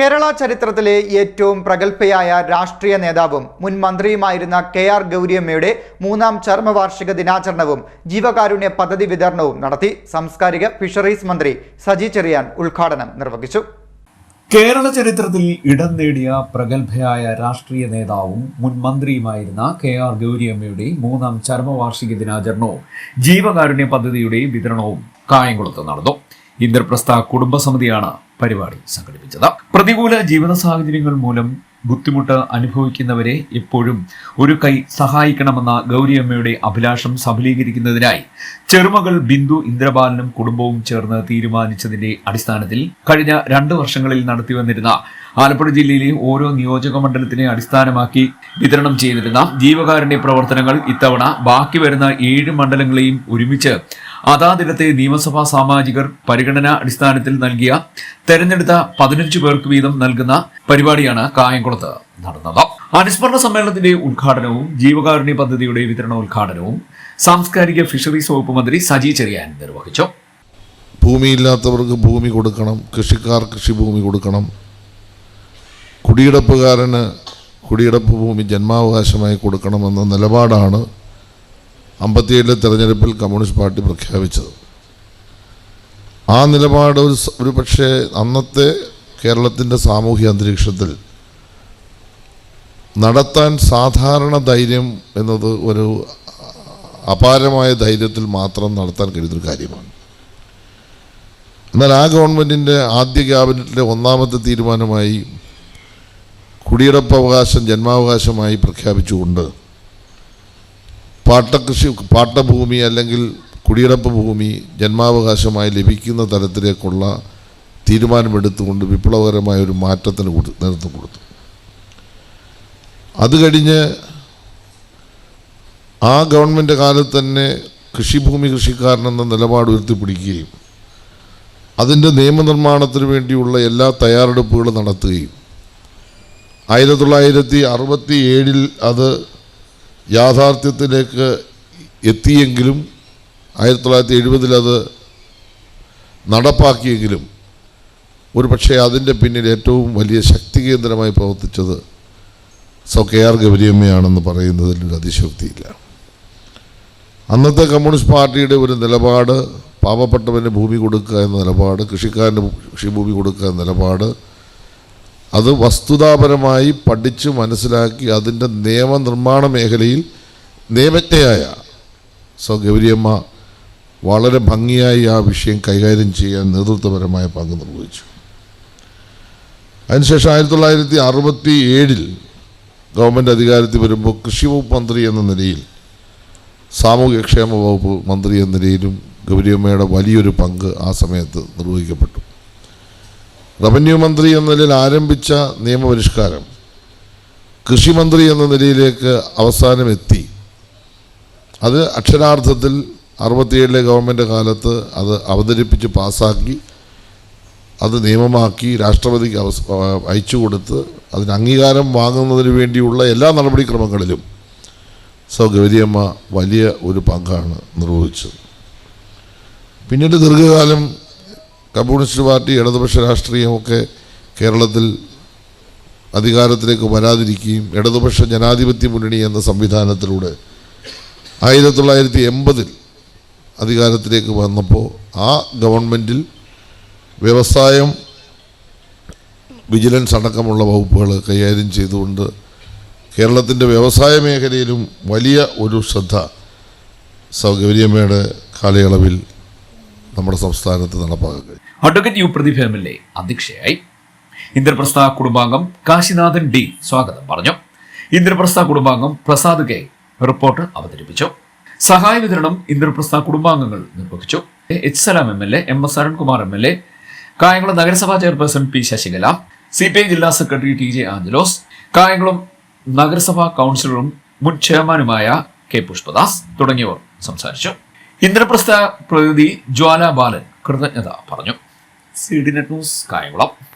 കേരള ചരിത്രത്തിലെ ഏറ്റവും പ്രഗത്ഭയായ രാഷ്ട്രീയ നേതാവും മുൻ മന്ത്രിയുമായിരുന്ന കെ ആർ ഗൗരിയമ്മയുടെ മൂന്നാം ചർമ്മവാർഷിക ദിനാചരണവും ജീവകാരുണ്യ പദ്ധതി വിതരണവും നടത്തി സാംസ്കാരിക ഫിഷറീസ് മന്ത്രി സജി ചെറിയാൻ ഉദ്ഘാടനം നിർവഹിച്ചു. കേരള ചരിത്രത്തിൽ ഇടം നേടിയ പ്രഗത്ഭയായ രാഷ്ട്രീയ നേതാവും മുൻ മന്ത്രിയുമായിരുന്ന കെ ആർ ഗൗരിയമ്മയുടെ മൂന്നാം ചർമ്മവാർഷിക ദിനാചരണവും ജീവകാരുണ്യ പദ്ധതിയുടെ വിതരണവും കായംകുളത്ത് നടന്നു. ഇന്ദ്രപ്രസ്ഥ കുടുംബസമിതിയാണ് പരിപാടി സംഘടിപ്പിച്ചത്. പ്രതികൂല ജീവിത സാഹചര്യങ്ങൾ മൂലം ബുദ്ധിമുട്ട് അനുഭവിക്കുന്നവരെ എപ്പോഴും ഒരു കൈ സഹായിക്കണമെന്ന ഗൗരിയമ്മയുടെ അഭിലാഷം സഫലീകരിക്കുന്നതിനായി ചെറുമകൾ ബിന്ദു ഇന്ദ്രബാലനും കുടുംബവും ചേർന്ന് തീരുമാനിച്ചതിന്റെ അടിസ്ഥാനത്തിൽ കഴിഞ്ഞ രണ്ട് വർഷങ്ങളിൽ നടത്തിവന്നിരുന്ന ആലപ്പുഴ ജില്ലയിലെ ഓരോ നിയോജക മണ്ഡലത്തിനെ അടിസ്ഥാനമാക്കി വിതരണം ചെയ്തിരുന്ന ജീവകാരുണ്യ പ്രവർത്തനങ്ങൾ ഇത്തവണ ബാക്കി വരുന്ന ഏഴ് മണ്ഡലങ്ങളെയും ഒരുമിച്ച് അതാതിടത്തെ നിയമസഭാ സാമാജികർ പരിഗണനാ അടിസ്ഥാനത്തിൽ നൽകിയ തെരഞ്ഞെടുത്ത പതിനഞ്ച് പേർക്ക് വീതം നൽകുന്ന പരിപാടിയാണ് കായംകുളത്ത് നടന്നത്. അനുസ്മരണ സമ്മേളനത്തിന്റെ ഉദ്ഘാടനവും ജീവകാരുണ്യ പദ്ധതിയുടെ വിതരണോദ്ഘാടനവും സാംസ്കാരിക ഫിഷറീസ് വകുപ്പ് മന്ത്രി സജി ചെറിയാൻ നിർവഹിച്ചു. ഭൂമിയില്ലാത്തവർക്ക് ഭൂമി കൊടുക്കണം കൃഷിക്കാർ കൃഷിഭൂമി കൊടുക്കണം. കുടിയിടപ്പുകാരന് കുടിയിടപ്പ് ഭൂമി ജന്മാവകാശമായി കൊടുക്കണമെന്ന നിലപാടാണ് അമ്പത്തിയേഴിലെ തെരഞ്ഞെടുപ്പിൽ കമ്മ്യൂണിസ്റ്റ് പാർട്ടി പ്രഖ്യാപിച്ചത്. ആ നിലപാട് ഒരു ഒരു പക്ഷേ അന്നത്തെ കേരളത്തിന്റെ സാമൂഹ്യ അന്തരീക്ഷത്തിൽ നടത്താൻ സാധാരണ ധൈര്യം എന്നത് ഒരു അപാരമായ ധൈര്യത്തിൽ മാത്രം നടത്താൻ കഴിയുന്നൊരു കാര്യമാണ്. എന്നാൽ ആ ഗവൺമെന്റിന്റെ ആദ്യ ക്യാബിനറ്റിലെ ഒന്നാമത്തെ തീരുമാനമായി കുടിയിടപ്പവകാശം ജന്മാവകാശമായി പ്രഖ്യാപിച്ചുകൊണ്ട് പാട്ടകൃഷി പാട്ടഭൂമി അല്ലെങ്കിൽ കുടിയിടപ്പ് ഭൂമി ജന്മാവകാശമായി ലഭിക്കുന്ന തരത്തിലേക്കുള്ള തീരുമാനമെടുത്തുകൊണ്ട് വിപ്ലവകരമായ ഒരു മാറ്റത്തിന് കൊടു നേതൃത്വം കൊടുത്തു. അത് കഴിഞ്ഞ് ആ ഗവൺമെന്റ് കാലത്ത് തന്നെ കൃഷിഭൂമി കൃഷിക്കാരനെന്ന നിലപാട് ഉയർത്തിപ്പിടിക്കുകയും അതിന്റെ നിയമനിർമ്മാണത്തിന് വേണ്ടിയുള്ള എല്ലാ തയ്യാറെടുപ്പുകളും നടത്തുകയും ആയിരത്തി തൊള്ളായിരത്തി അറുപത്തി ഏഴിൽ അത് യാഥാർത്ഥ്യത്തിലേക്ക് എത്തിയെങ്കിലും ആയിരത്തി തൊള്ളായിരത്തി എഴുപതിൽ അത് നടപ്പാക്കിയെങ്കിലും ഒരു പക്ഷേ അതിന്റെ പിന്നിൽ ഏറ്റവും വലിയ ശക്തി കേന്ദ്രമായി പ്രവർത്തിച്ചത് സോ കെ ആർ ഗൗരിയമ്മയാണെന്ന് പറയുന്നതിൽ ഒരു അതിശക്തിയില്ല അന്നത്തെ കമ്മ്യൂണിസ്റ്റ് പാർട്ടിയുടെ ഒരു നിലപാട് പാവപ്പെട്ടവന് ഭൂമി കൊടുക്കുക എന്ന നിലപാട് കൃഷിക്കാരന് കൃഷിഭൂമി കൊടുക്കുക എന്ന നിലപാട് അത് വസ്തുതാപരമായി പഠിച്ച് മനസ്സിലാക്കി അതിന്റെ നിയമനിർമ്മാണ മേഖലയിൽ നിയമജ്ഞയായ സോ ഗൗരിയമ്മ വളരെ ഭംഗിയായി ആ വിഷയം കൈകാര്യം ചെയ്യാൻ നേതൃത്വപരമായ പങ്ക് നിർവഹിച്ചു. അതിനുശേഷം ആയിരത്തി തൊള്ളായിരത്തി അറുപത്തി ഏഴിൽ ഗവൺമെന്റ് അധികാരത്തിൽ വരുമ്പോൾ കൃഷി വകുപ്പ് മന്ത്രി എന്ന നിലയിൽ സാമൂഹ്യക്ഷേമ വകുപ്പ് മന്ത്രി എന്ന നിലയിലും ഗൗരിയമ്മയുടെ വലിയൊരു പങ്ക് ആ സമയത്ത് നിർവഹിക്കപ്പെട്ടു. റവന്യൂ മന്ത്രി എന്ന നിലയിൽ ആരംഭിച്ച നിയമപരിഷ്കാരം കൃഷിമന്ത്രി എന്ന നിലയിലേക്ക് അവസാനം എത്തി അത് അക്ഷരാർത്ഥത്തിൽ അറുപത്തിയേഴിലെ ഗവൺമെന്റ് കാലത്ത് അത് അവതരിപ്പിച്ച് പാസ്സാക്കി അത് നിയമമാക്കി രാഷ്ട്രപതിക്ക് അവസ് അയച്ചു കൊടുത്ത് അതിന് അംഗീകാരം വാങ്ങുന്നതിന് വേണ്ടിയുള്ള എല്ലാ നടപടിക്രമങ്ങളിലും സോ ഗൗരിയമ്മ വലിയ ഒരു പങ്കാണ് നിർവഹിച്ചത്. പിന്നീട് ദീർഘകാലം കമ്മ്യൂണിസ്റ്റ് പാർട്ടി ഇടതുപക്ഷ രാഷ്ട്രീയമൊക്കെ കേരളത്തിൽ അധികാരത്തിലേക്ക് വരാതിരിക്കുകയും ഇടതുപക്ഷ ജനാധിപത്യ മുന്നണി എന്ന സംവിധാനത്തിലൂടെ ആയിരത്തി തൊള്ളായിരത്തി എൺപതിൽ അധികാരത്തിലേക്ക് വന്നപ്പോൾ ആ ഗവൺമെന്റിൽ വ്യവസായം വിജിലൻസ് അടക്കമുള്ള വകുപ്പുകൾ കൈകാര്യം ചെയ്തുകൊണ്ട് കേരളത്തിന്റെ വ്യവസായ മേഖലയിലും വലിയ ഒരു ശ്രദ്ധ സൗകര്യമ്മയുടെ കാലയളവിൽ നമ്മുടെ സംസ്ഥാനത്ത് നടപ്പാക്കുക advocate U Prathibha M L A അധ്യക്ഷയായി. ഇന്ദ്രപ്രസ്ഥ കുടുംബാംഗം കാശിനാഥൻ ഡി സ്വാഗതം പറഞ്ഞു. ഇന്ദ്രപ്രസ്ഥ കുടുംബാംഗം പ്രസാദ് കെ റിപ്പോർട്ട് അവതരിപ്പിച്ചു. സഹായ വിതരണം ഇന്ദ്രപ്രസ്ഥ കുടുംബാംഗങ്ങൾ നിർവഹിച്ചു. H Salam M L A M S Arunkumar M L A Kayamkulam നഗരസഭാ chairperson P Sasikala C P I ജില്ലാ secretary T J Angelos Kayamkulam നഗരസഭാ കൗൺസിലറും മുൻ ചെയർമാനുമായ കെ പുഷ്പദാസ് തുടങ്ങിയവർ സംസാരിച്ചു. ഇന്ദ്രപ്രസ്ഥ പ്രതിനിധി ജ്വാല ബാലൻ കൃതജ്ഞത പറഞ്ഞു. C D net news Kayamkulam.